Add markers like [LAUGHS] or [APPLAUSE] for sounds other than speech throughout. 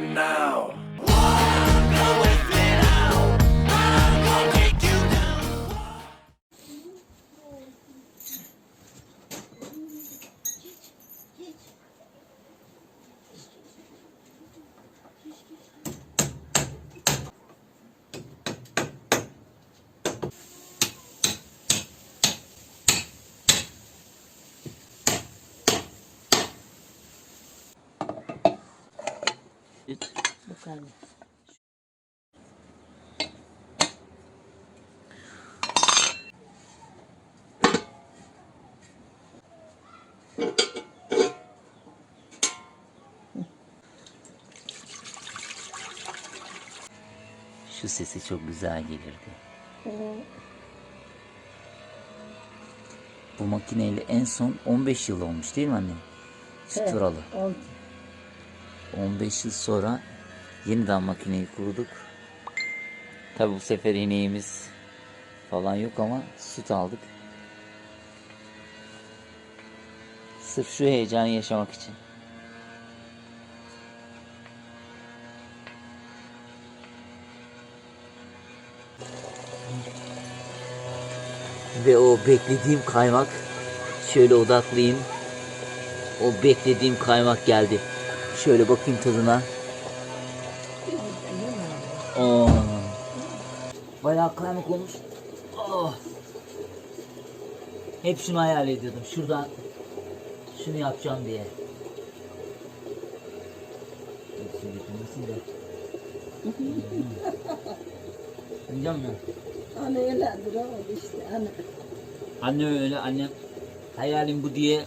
now. Kadar. Şu sesi çok güzel gelirdi. Bu makineyle en son 15 yıl olmuş değil mi anne? Sturalı. Oldu. 15 yıl sonra yeniden makineyi kurduk. Tabi bu sefer ineğimiz falan yok ama süt aldık. Sırf şu heyecanı yaşamak için. Ve o beklediğim kaymak şöyle odaklayayım. O beklediğim kaymak geldi. Şöyle bakayım tadına. Oo. Bayağı kaymak olmuş. Oh. Hep şunu hayal ediyordum. Şuradan şunu yapacağım diye. Hepsi getirmesin de. Yiyeceğim mi? Ana öyledir o işte ana. Annem öyle annem hayalim bu diye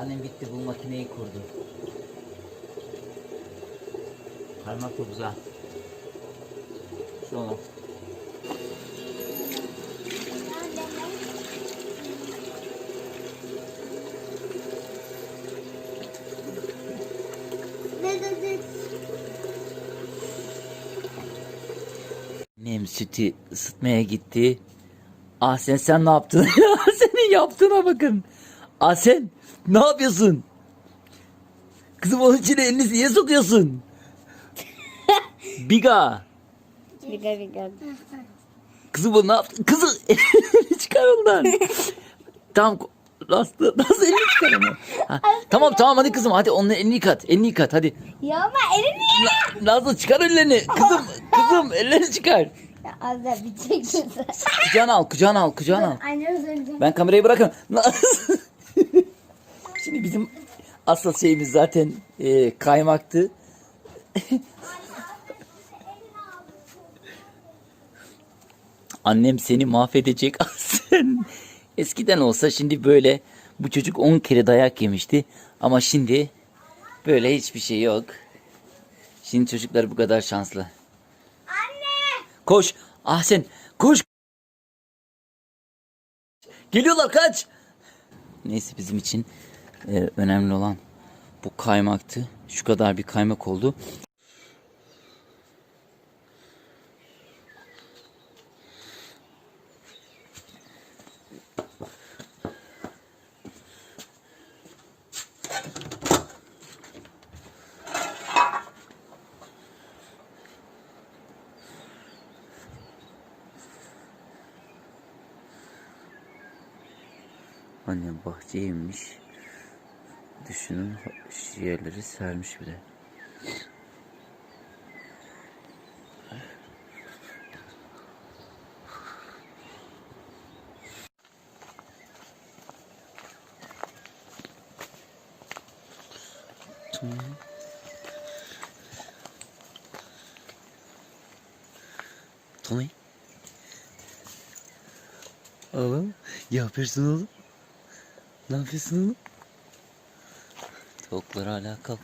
annem gitti bu makineyi kurdu. Kaymak çok güzel. Şöyle. Annem sütü ısıtmaya gitti. Ahsen sen ne yaptın? [LAUGHS] Senin yaptığına bakın. Ahsen ne yapıyorsun? Kızım onun içine elini niye sokuyorsun? [LAUGHS] Biga. Biga biga. Kızım o ne yaptın? Kızım [LAUGHS] elini çıkar ondan. tamam Nasıl, nasıl elini çıkar ama? Ha, tamam tamam hadi kızım hadi onun elini yıkat. Elini yıkat hadi. Ya ama elini Na- Nazlı çıkar ellerini. Kızım kızım ellerini çıkar. Az da biteceksin sen. Kucağına al kucağına al kucağına al. Annem söyleyeceğim. Ben kamerayı bırakın. [LAUGHS] Şimdi bizim asıl şeyimiz zaten e, kaymaktı. [LAUGHS] Annem seni mahvedecek [LAUGHS] sen. Eskiden olsa şimdi böyle bu çocuk 10 kere dayak yemişti. Ama şimdi böyle hiçbir şey yok. Şimdi çocuklar bu kadar şanslı. Anne! Koş. Ahsen koş. Geliyorlar kaç. Neyse bizim için e, önemli olan bu kaymaktı. Şu kadar bir kaymak oldu. Annem bahçeymiş. Düşünün yerleri sermiş bile. Tommy. Oğlum, ne yapıyorsun oğlum? Ne yapıyorsun oğlum? Tavuklar hala kal.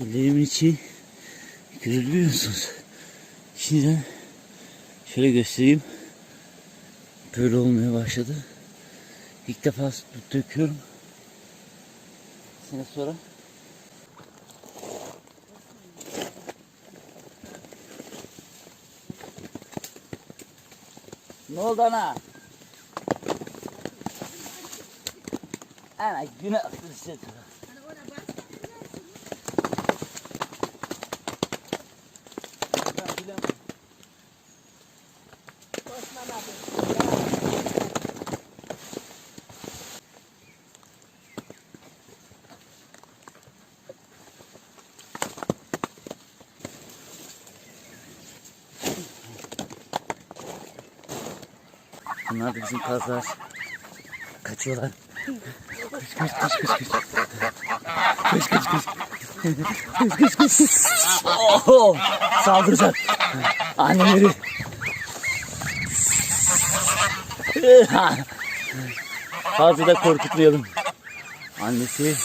Ellerimin içi görülmüyor musunuz? Şimdiden şöyle göstereyim. Böyle olmaya başladı. İlk defa döküyorum. Sene sonra. Ne oldu ana? Ana günah sıçradı. Bunlar da bizim kazlar. Kaçıyorlar. Kaç kaç kaç kaç kaç. Kaç kaç kaç. Kaç kaç kaç. Oho! Saldıracak. Anneleri. Fazla da korkutmayalım. Annesi.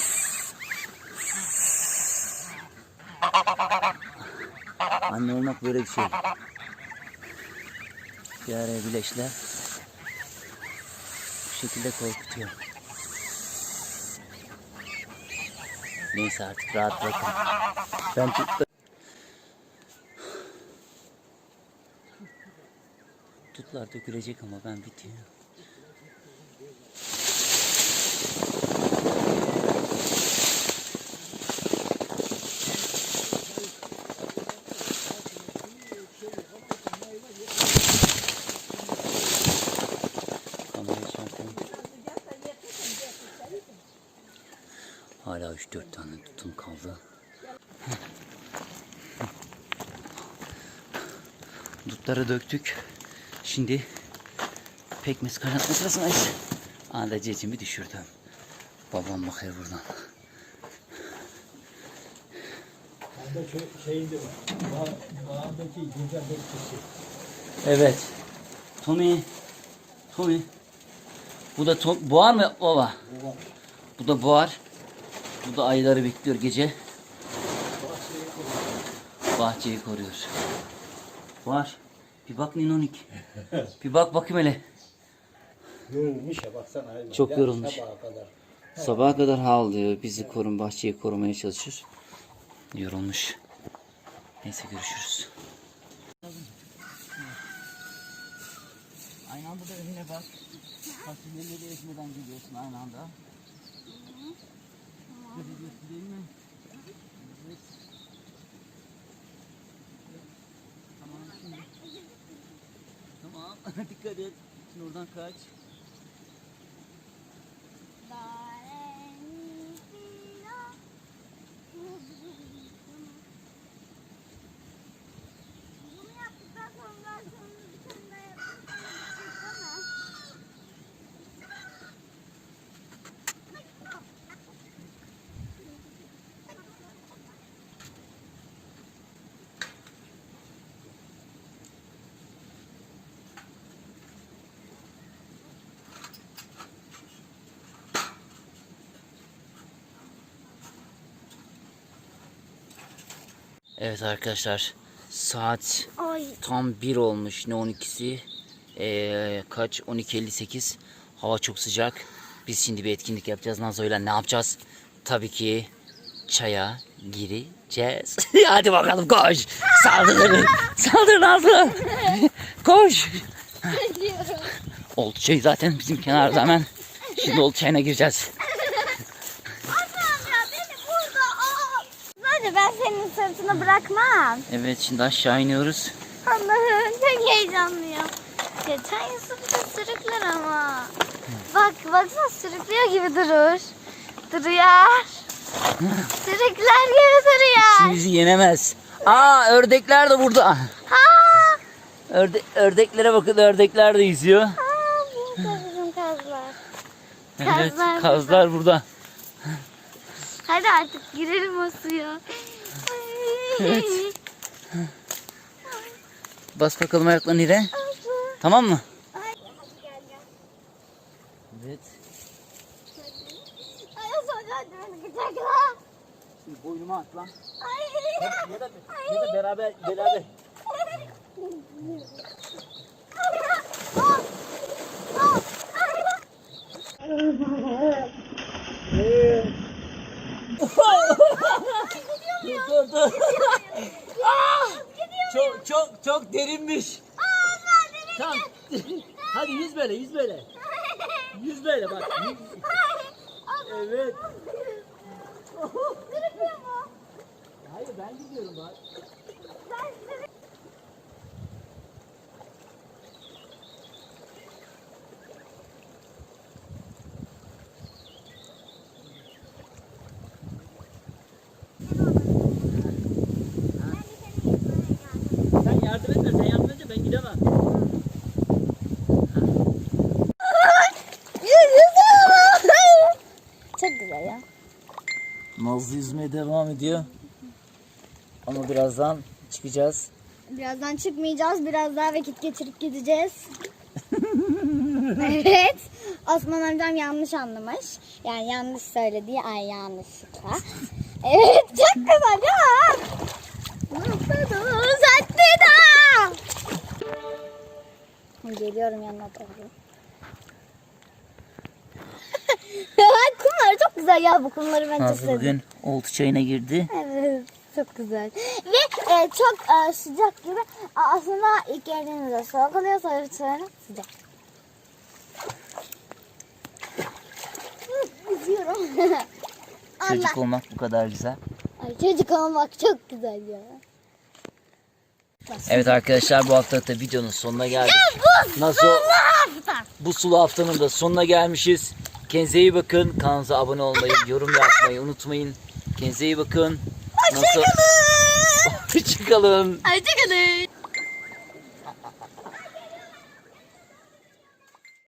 Anne olmak böyle bir şey. Bir araya birleşler. Şekilde korkutuyor. Neyse artık rahat bırakın. Ben tut... Tutlar dökülecek ama ben bitiyor. Kamerayı çarpalım. Hala 3-4 tane tutum kaldı. Dutları döktük. Şimdi pekmez kaynatma sırasındayız. Anda cecimi düşürdüm. Babam bakıyor buradan. Şey, şeyinde var. Bağ, bağımdaki güncel bekçisi. Evet. Tommy. Tommy. Bu da Tom, boğar mı baba? Bu var. Bu da boğar. Bu da ayıları bekliyor gece. Bahçeyi koruyor. Var. Bir bak Ninonik. [LAUGHS] Bir bak bakayım hele. Yorulmuş ya baksana hayvan. Çok Ya yorulmuş. Sabaha kadar. Sabaha kadar havlıyor. Bizi korun, bahçeyi korumaya çalışır. Yorulmuş. Neyse görüşürüz. Aynı anda da önüne bak. Fasulyeleri ezmeden gidiyorsun aynı anda. Görüyorsun değil mi? Evet. Tamam şimdi. [LAUGHS] Tamam. Dikkat et. Şimdi oradan kaç. Bunu Evet arkadaşlar saat Ay. tam 1 olmuş. Ne 12'si Ee, kaç? 12.58 hava çok sıcak. Biz şimdi bir etkinlik yapacağız. Nazo'yla ne yapacağız? Tabii ki çaya gireceğiz. [LAUGHS] Hadi bakalım koş. Saldır [LAUGHS] saldır Nazlı. [LAUGHS] Koş. Oldu çay zaten bizim kenarda hemen. Şimdi oldu çayına gireceğiz Allah'ım ya beni burada al. Hadi ben senin sırtını bırakmam. evet şimdi aşağı iniyoruz Allah'ım çok heyecanlıyım. Geçen Yusuf bir de sürükler ama. Bak baksana sürüklüyor gibi durur. Duruyor. Sürükler gibi duruyor. Bizi yenemez aa ördekler de burada Ha. Örde ördeklere bakın ördekler de yüzüyor. Ha, bizim kazlar. Evet Kazlar kazlar burada. Hadi artık girelim o suya. Evet. Bas bakalım ayaklarını yere. Tamam mı? Evet. Şimdi boynuma at. Ay. Ya da, ya da beraber beraber. Oh. Oh. Dur dur dur. çok çok çok derinmiş. Tamam. Hadi yüz böyle yüz böyle. Yüz böyle bak. Yüz- Evet. Sürüklüyor mu? Hayır ben gidiyorum bak. Ben sürük- Sen yardım etme sen ben gidemem. Çok güzel ya. Nazlı yüzmeye devam ediyor. Ama birazdan çıkacağız. Birazdan çıkmayacağız. Biraz daha vakit geçirip gideceğiz. [LAUGHS] evet. Osman amcam yanlış anlamış. Yani yanlış söyledi. Ay yanlışlıkla. Evet çok güzel ya. Uzattı da. Geliyorum yanına doğru. [LAUGHS] Bak kumlar çok güzel ya bu kumları ben çok Nazlı sevdim. bugün oltu çayına girdi. Evet, çok güzel. Ve e, çok e, sıcak gibi. Aslında ilk geldiğimizde soğuk oluyor, sonra sonra sıcak. Üzüyorum. [LAUGHS] Çocuk olmak bu kadar güzel. Ay, çocuk olmak çok güzel ya. Evet arkadaşlar bu hafta da videonun sonuna geldik. Bu Nasıl? Bu sulu haftanın da sonuna gelmişiz. Kendinize iyi bakın. Kanalımıza abone olmayı, yorum yapmayı unutmayın. Kendinize iyi bakın. Nasıl? [LAUGHS] Hoşçakalın. Hoşçakalın. Hoşçakalın.